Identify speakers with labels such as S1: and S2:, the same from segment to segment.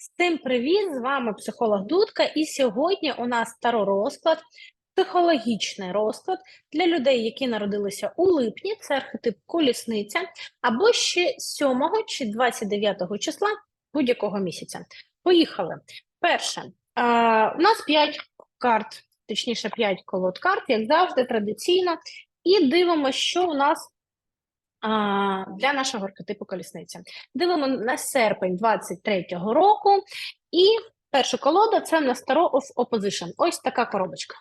S1: Всім привіт! З вами психолог Дудка, і сьогодні у нас таро розклад, психологічний розклад для людей, які народилися у липні, це архетип колісниця, або ще 7 чи 29 числа будь-якого місяця. Поїхали. Перше, а, у нас 5 карт, точніше 5 колод карт, як завжди, традиційно, і дивимося, що у нас для нашого архетипу колісниця. Дивимо на серпень 23-го року, і перша колода це в нас Tarot of Opposition. Ось така коробочка.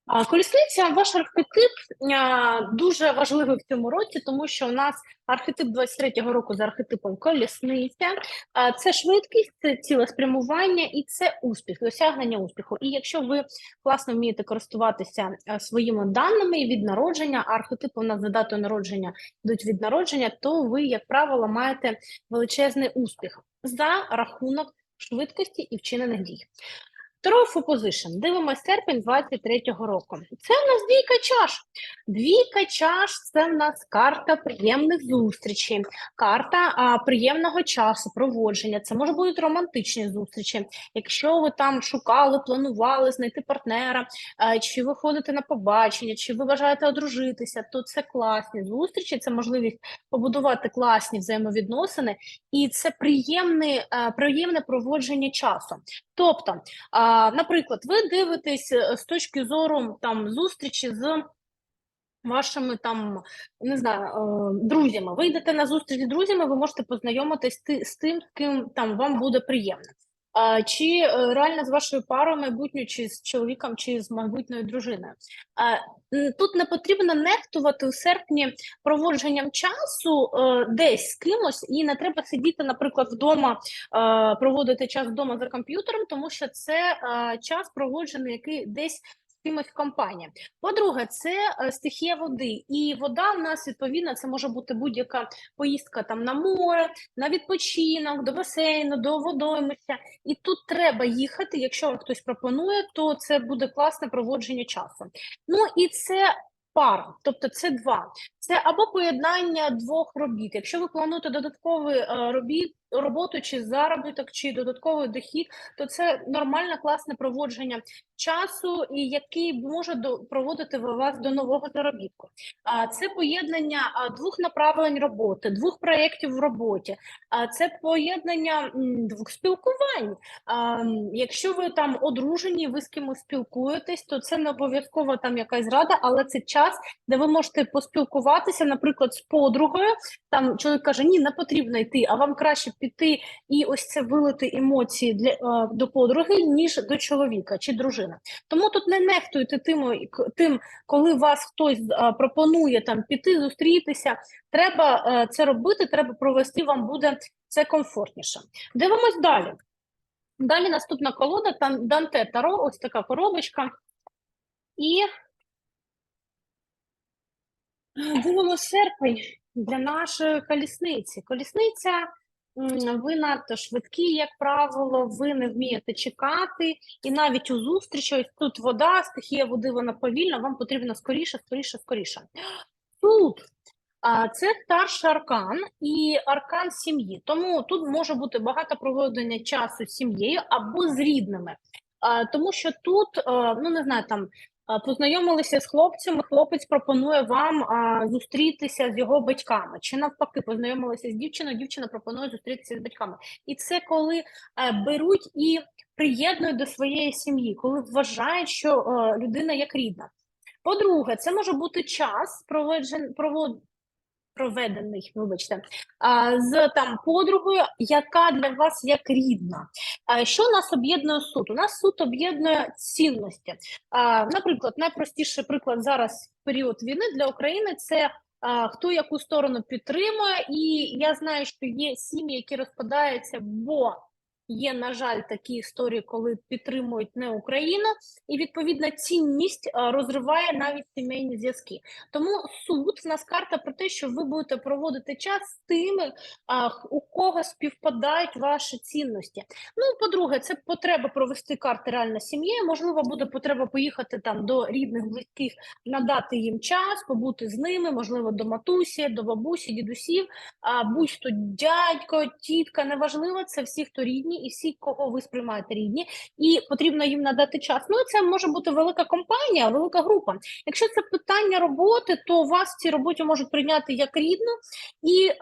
S1: А, Колісниця, ваш архетип дуже важливий в цьому році, тому що у нас архетип 23-го року за архетипом колісниця. Це швидкість, це цілеспрямування і це успіх, досягнення успіху. І якщо ви класно вмієте користуватися своїми даними від народження, архетипи у нас за датою народження йдуть від народження, то ви, як правило, маєте величезний успіх за рахунок швидкості і вчинених дій. Tarot of Opposition. Дивимося серпень 23-го року. Це в нас двійка чаш. Двійка чаш це в нас карта приємних зустрічей, карта а, приємного часу, проводження. Це може бути романтичні зустрічі. Якщо ви там шукали, планували знайти партнера, а, чи ви ходите на побачення, чи ви бажаєте одружитися, то це класні зустрічі, це можливість побудувати класні взаємовідносини, і це приємне, а, приємне проводження часу. Тобто, а, наприклад, ви дивитесь е, з точки зору там зустрічі з вашими там не знаю е, друзями. Ви йдете на зустріч з друзями, ви можете познайомитись з тим, з ким там вам буде приємно. А, Чи е, реально з вашою парою майбутньою, чи з чоловіком, чи з майбутньою дружиною. А, Тут не потрібно нехтувати у серпні проводженням часу е, десь з кимось, і не треба сидіти, наприклад, вдома, е, проводити час вдома за комп'ютером, тому що це е, час проводжений, який десь з кимось в. По-друге, це е, стихія води, і вода в нас відповідно це може бути будь-яка поїздка там на море, на відпочинок, до басейну, до водоймища. І тут треба їхати. Якщо хтось пропонує, то це буде класне проводження часу. Ну і це пара, тобто це два. Це або поєднання двох робіт. Якщо ви плануєте додатковий е, робіт, роботу чи заробіток, чи додатковий дохід, то це нормальне класне проводження часу, і який може до, проводити вас до нового заробітку. А це поєднання двох направлень роботи, двох проєктів в роботі. А це поєднання двох спілкувань. А, якщо ви там одружені, ви з кимось спілкуєтесь, то це не обов'язково там якась рада, але це час, де ви можете поспілкуватися, наприклад, з подругою. Там чоловік каже: Ні, не потрібно йти, а вам краще піти і ось це вилити емоції для е, до подруги, ніж до чоловіка чи дружини. Тому тут не нехтуйте тим, тим коли вас хтось е, пропонує там піти, зустрітися. Треба е, це робити, треба провести, вам буде це комфортніше. Дивимось далі. Далі наступна колода там Данте Таро, ось така коробочка. І дивимося серпень для нашої колісниці. Колісниця, ви надто швидкі, як правило, ви не вмієте чекати, і навіть у зустрічі, тут вода, стихія води, вона повільна, вам потрібно скоріше, скоріше, скоріше. Тут а, це старший аркан і аркан сім'ї. Тому тут може бути багато проведення часу з сім'єю або з рідними. Тому що тут, а, ну не знаю, там познайомилися з хлопцями, хлопець пропонує вам а, зустрітися з його батьками, чи навпаки, познайомилися з дівчиною, дівчина пропонує зустрітися з батьками. І це коли е, беруть і приєднують до своєї сім'ї, коли вважають, що е, людина як рідна. По-друге, це може бути час проведжен, провод, проведений, вибачте, а, з там подругою, яка для вас як рідна. Що нас об'єднує суд? У нас суд об'єднує цінності. Наприклад, найпростіший приклад зараз в період війни для України це. Хто яку сторону підтримує, і я знаю, що є сім'ї, які розпадаються, бо є, на жаль, такі історії, коли підтримують не Україну, і відповідна цінність розриває навіть сімейні зв'язки. Тому суд в нас карта про те, що ви будете проводити час з тими, у кого співпадають ваші цінності. Ну, по-друге, це потреба провести карти реально з сім'єю. Можливо, буде потреба поїхати там до рідних, близьких, надати їм час, побути з ними, можливо, до матусі, до бабусі, дідусів, а будь-то дядько, тітка, неважливо, це всі, хто рідні, і всі, кого ви сприймаєте рідні, і потрібно їм надати час. Ну, це може бути велика компанія, велика група. Якщо це питання роботи, то вас в цій роботі можуть прийняти як рідну, і е,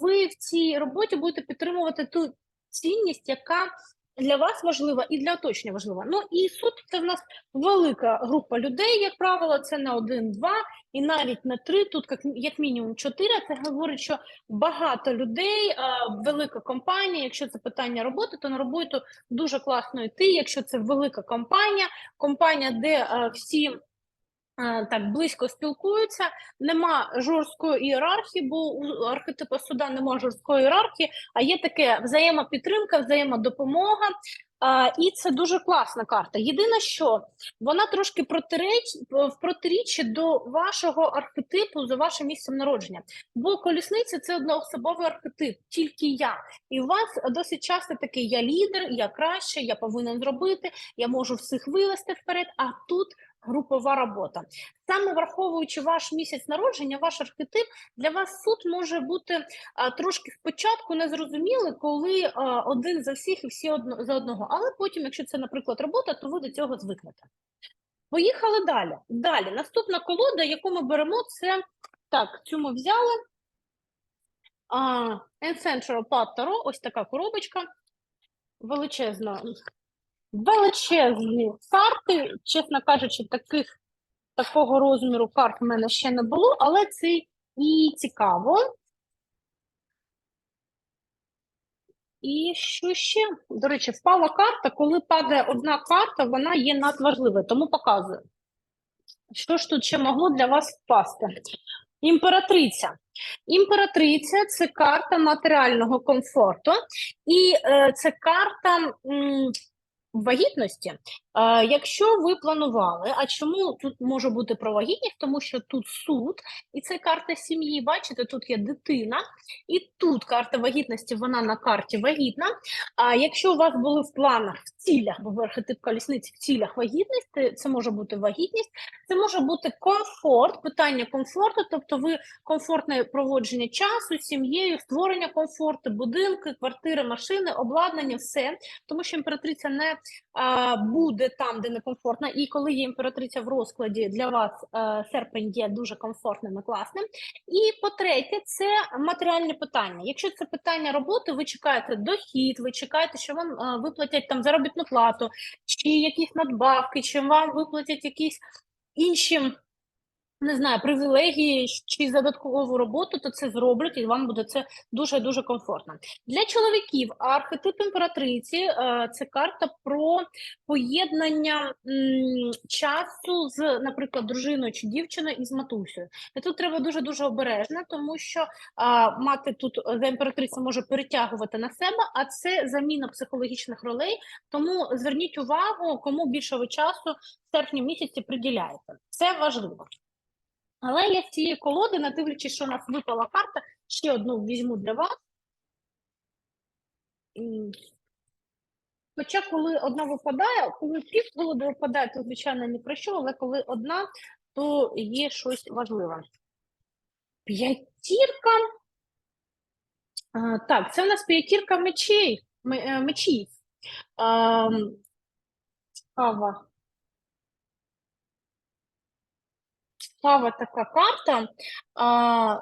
S1: ви в цій роботі будете підтримувати ту цінність, яка для вас важлива і для оточення важлива. Ну і суд це в нас велика група людей, як правило, це на один, два і навіть на три. Тут як, як мінімум чотири. Це говорить, що багато людей, велика компанія. Якщо це питання роботи, то на роботу дуже класно йти. Якщо це велика компанія, компанія, де всі. А, Так близько спілкуються, нема жорсткої ієрархії, бо у архетипа суда немає жорсткої ієрархії, а є таке взаємопідтримка, взаємодопомога. А, і це дуже класна карта. Єдине, що вона трошки протиреч, в протиріччі до вашого архетипу за вашим місцем народження. Бо колісниця це одноособовий архетип, тільки я. І у вас досить часто такий я лідер, я краще, я повинен зробити, я можу всіх вивести вперед. А тут групова робота. Саме враховуючи ваш місяць народження, ваш архетип для вас суд може бути а, трошки спочатку незрозумілий, коли а, один за всіх і всі одно, за одного. Але потім, якщо це, наприклад, робота, то ви до цього звикнете. Поїхали далі. Далі. Наступна колода, яку ми беремо, це так, цю ми взяли. А, Essential Pad Tarot, ось така коробочка. Величезна, величезні карти. Чесно кажучи, таких такого розміру карт в мене ще не було, але це і цікаво. І що ще? До речі, впала карта. Коли падає одна карта, вона є надважливою, тому показую. Що ж тут ще могло для вас впасти? Імператриця. Імператриця це карта матеріального комфорту, і е, це карта м, вагітності. Якщо ви планували, а чому тут може бути про вагітність? Тому що тут суд, і це карта сім'ї. Бачите, тут є дитина, і тут карта вагітності, вона на карті вагітна. А якщо у вас були в планах, в цілях, бо архетип колісниці в цілях вагітності, це може бути вагітність, це може бути комфорт, питання комфорту, тобто ви комфортне проводження часу з сім'єю, створення комфорту, будинки, квартири, машини, обладнання, все. Тому що імператриця не а, буде там, де некомфортно. І коли є імператриця в розкладі, для вас е, серпень є дуже комфортним і класним. І по-третє, це матеріальне питання. Якщо це питання роботи, ви чекаєте дохід, ви чекаєте, що вам е, виплатять там заробітну плату, чи якісь надбавки, чи вам виплатять якісь інші. Не знаю, привілегії чи за додаткову роботу, то це зроблять, і вам буде це дуже дуже комфортно. Для чоловіків архетип імператриці е, це карта про поєднання часу з, наприклад, дружиною чи дівчиною із матусею. І тут треба дуже дуже обережно, тому що мати тут е, за імператрицю може перетягувати на себе, а це заміна психологічних ролей. Тому зверніть увагу, кому більше ви часу в серпні місяці приділяєте. Це важливо. Але я з цієї колоди, не дивлячись, що у нас випала карта, ще одну візьму для вас. Хоча, коли одна випадає, коли пів колоди випадає, то звичайно ні про що, але коли одна, то є щось важливе. П'ятірка. Так, це у нас п'ятірка мечей. ме- е, Мечів. А, Цікава. Така карта. А,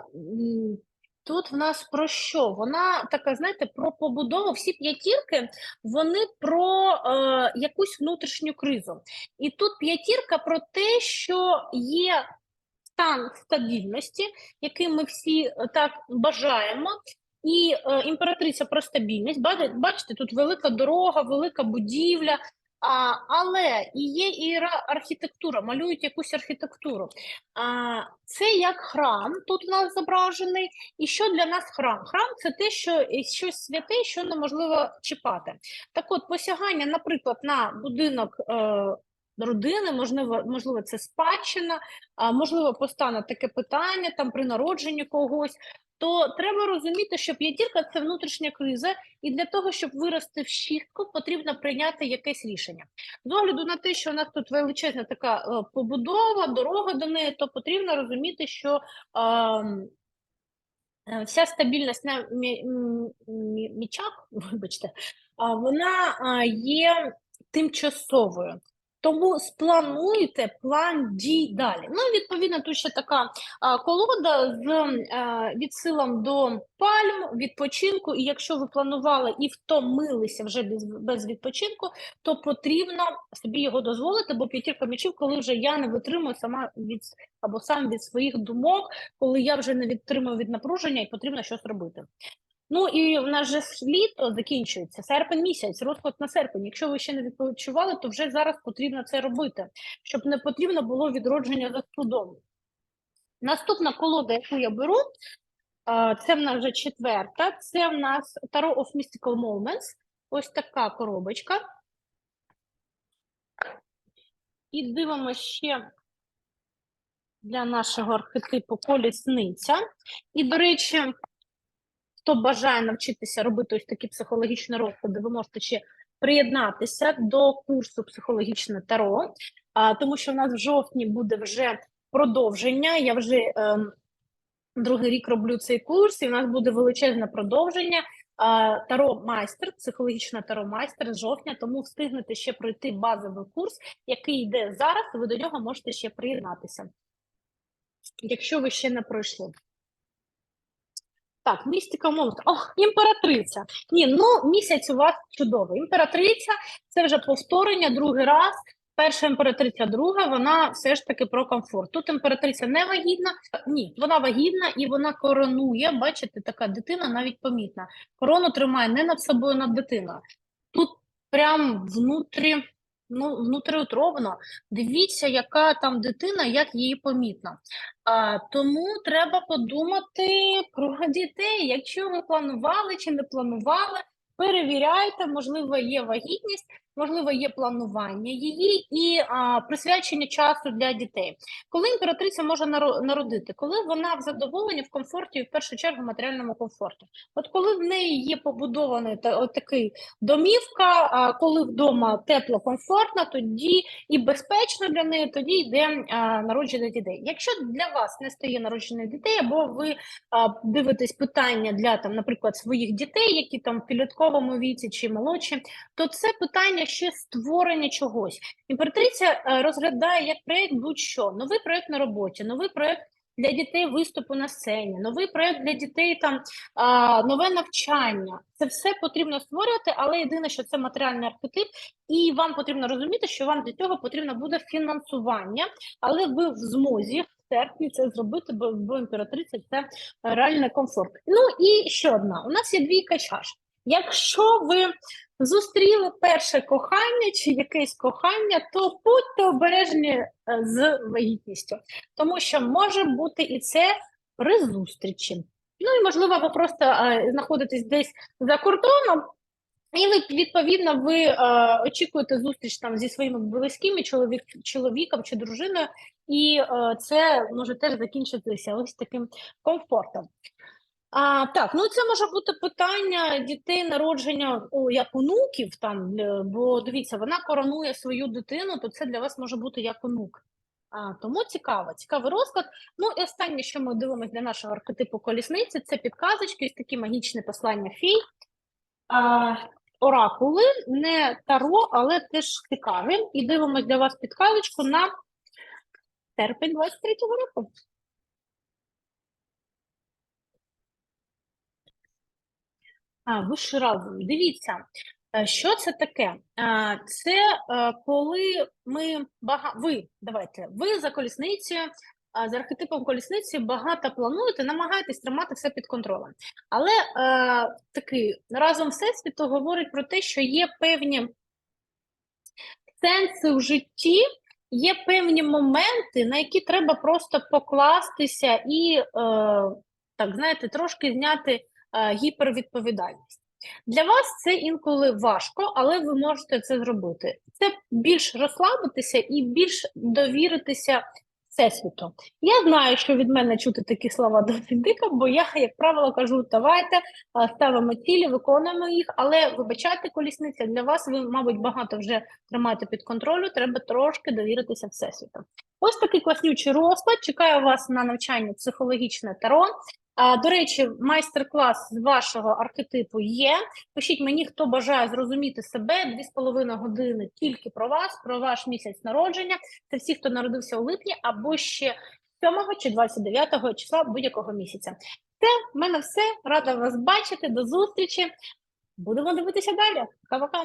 S1: тут в нас про що? Вона така, знаєте, про побудову. Всі п'ятірки, вони про е, якусь внутрішню кризу. І тут п'ятірка про те, що є стан стабільності, який ми всі е, так бажаємо. І е, імператриця про стабільність. Бачите, тут велика дорога, велика будівля, А, але і є ієрархітектура, малюють якусь архітектуру. А, це як храм, тут у нас зображений. І що для нас храм? Храм це те, що щось святе, що неможливо чіпати. Так от, посягання, наприклад, на будинок е, родини, можливо, можливо, це спадщина, можливо, постане таке питання там при народженні когось. То треба розуміти, що п'ятірка це внутрішня криза, і для того, щоб вирости в шістку, потрібно прийняти якесь рішення. З огляду на те, що у нас тут величезна така е, побудова, дорога до неї, то потрібно розуміти, що е, вся стабільність на мі- мі- мічах, вибачте, вона є тимчасовою. Тому сплануйте план дій далі. Ну, відповідно, тут ще така а, колода з а, відсилом до пальм, відпочинку. І якщо ви планували і втомилися вже без, без відпочинку, то потрібно собі його дозволити, бо п'ятірка м'ячів, коли вже я не витримую сама від або сам від своїх думок, коли я вже не відтримую від напруження і потрібно щось робити. Ну і в нас же літо закінчується, серпень місяць, розклад на серпень. Якщо ви ще не відпочивали, то вже зараз потрібно це робити, щоб не потрібно було відродження за судом. Наступна колода, яку я беру, це в нас вже четверта. Це в нас Tarot of Mystical Moments. Ось така коробочка. І дивимося ще для нашого архетипу колісниця. І, до речі, хто бажає навчитися робити ось такі психологічні розклади, ви можете ще приєднатися до курсу психологічне таро, а, тому що в нас в жовтні буде вже продовження. Я вже ем, другий рік роблю цей курс, і в нас буде величезне продовження. Таро майстер, психологічна таро майстер з жовтня, тому встигнете ще пройти базовий курс, який йде зараз, ви до нього можете ще приєднатися, якщо ви ще не пройшли. Так, містика мовка. О, імператриця. Ні, ну місяць у вас чудовий. Імператриця це вже повторення другий раз. Перша імператриця, друга, вона все ж таки про комфорт. Тут імператриця не вагітна, ні, вона вагітна і вона коронує. Бачите, така дитина навіть помітна. Корону тримає не над собою, над дитиною. Тут прям внутрі, ну, внутріутробно. Дивіться, яка там дитина, як її помітно. А, тому треба подумати про дітей. Якщо ви планували чи не планували, перевіряйте, можливо, є вагітність, можливо, є планування її і а, присвячення часу для дітей. Коли імператриця може наро- народити, коли вона в задоволенні, в комфорті в першу чергу матеріальному комфорті. От коли в неї є побудований та, такий домівка, а коли вдома тепло, комфортно, тоді і безпечно для неї, тоді йде а, народження дітей. Якщо для вас не стає народження дітей, або ви а, дивитесь питання для там, наприклад, своїх дітей, які там в підлітковому віці чи молодші, то це питання ще створення чогось. Імператриця е, розглядає як проєкт будь-що, новий проєкт на роботі, новий проєкт для дітей виступу на сцені, новий проєкт для дітей там нове навчання. Це все потрібно створювати, але єдине, що це матеріальний архетип, і вам потрібно розуміти, що вам для цього потрібно буде фінансування, але ви в змозі. в серпні це зробити, бо, бо імператриця це реальний комфорт. Ну і ще одна: у нас є двійка чаш. Якщо ви зустріли перше кохання чи якесь кохання, то будьте обережні е, з вагітністю, тому що може бути і це при зустрічі. Ну і можливо, ви просто е, знаходитесь десь за кордоном. І ви, відповідно, ви е, очікуєте зустріч там зі своїми близькими, чоловік, чоловіком чи дружиною, і е, це може теж закінчитися ось таким комфортом. А, так, ну це може бути питання дітей народження о, як онуків, там, е, бо дивіться, вона коронує свою дитину, то це для вас може бути як онук. А, тому цікаво, цікавий розклад. Ну і останнє, що ми дивимося для нашого архетипу колісниці, це підказочки, ось такі магічні послання фій. А, оракули, не таро, але теж цікаві. І дивимося для вас підказочку на серпень 23-го року. Вищий разум. Дивіться, е, що це таке? Це е, коли ми бага... ви, давайте, ви за колісницею, за архетипом колісниці багато плануєте, намагаєтесь тримати все під контролем. Але е, такий разом всесвіту говорить про те, що є певні сенси в житті, є певні моменти, на які треба просто покластися і, е, так знаєте, трошки зняти гіпервідповідальність. Для вас це інколи важко, але ви можете це зробити. Це більш розслабитися і більш довіритися Всесвіту. Я знаю, що від мене чути такі слова досить дико, бо я, як правило, кажу, давайте ставимо цілі, виконуємо їх, але вибачайте, колісниця, для вас ви, мабуть, багато вже тримаєте під контролю, треба трошки довіритися Всесвіту. Ось такий класнючий розклад. Чекаю вас на навчання психологічне таро. До речі, майстер-клас з вашого архетипу є. Пишіть мені, хто бажає зрозуміти себе 2,5 години тільки про вас, про ваш місяць народження. Це всі, хто народився у липні або ще 7 чи 29 числа будь-якого місяця. Це в мене все. Рада вас бачити. До зустрічі. Будемо дивитися далі. Пока-пока.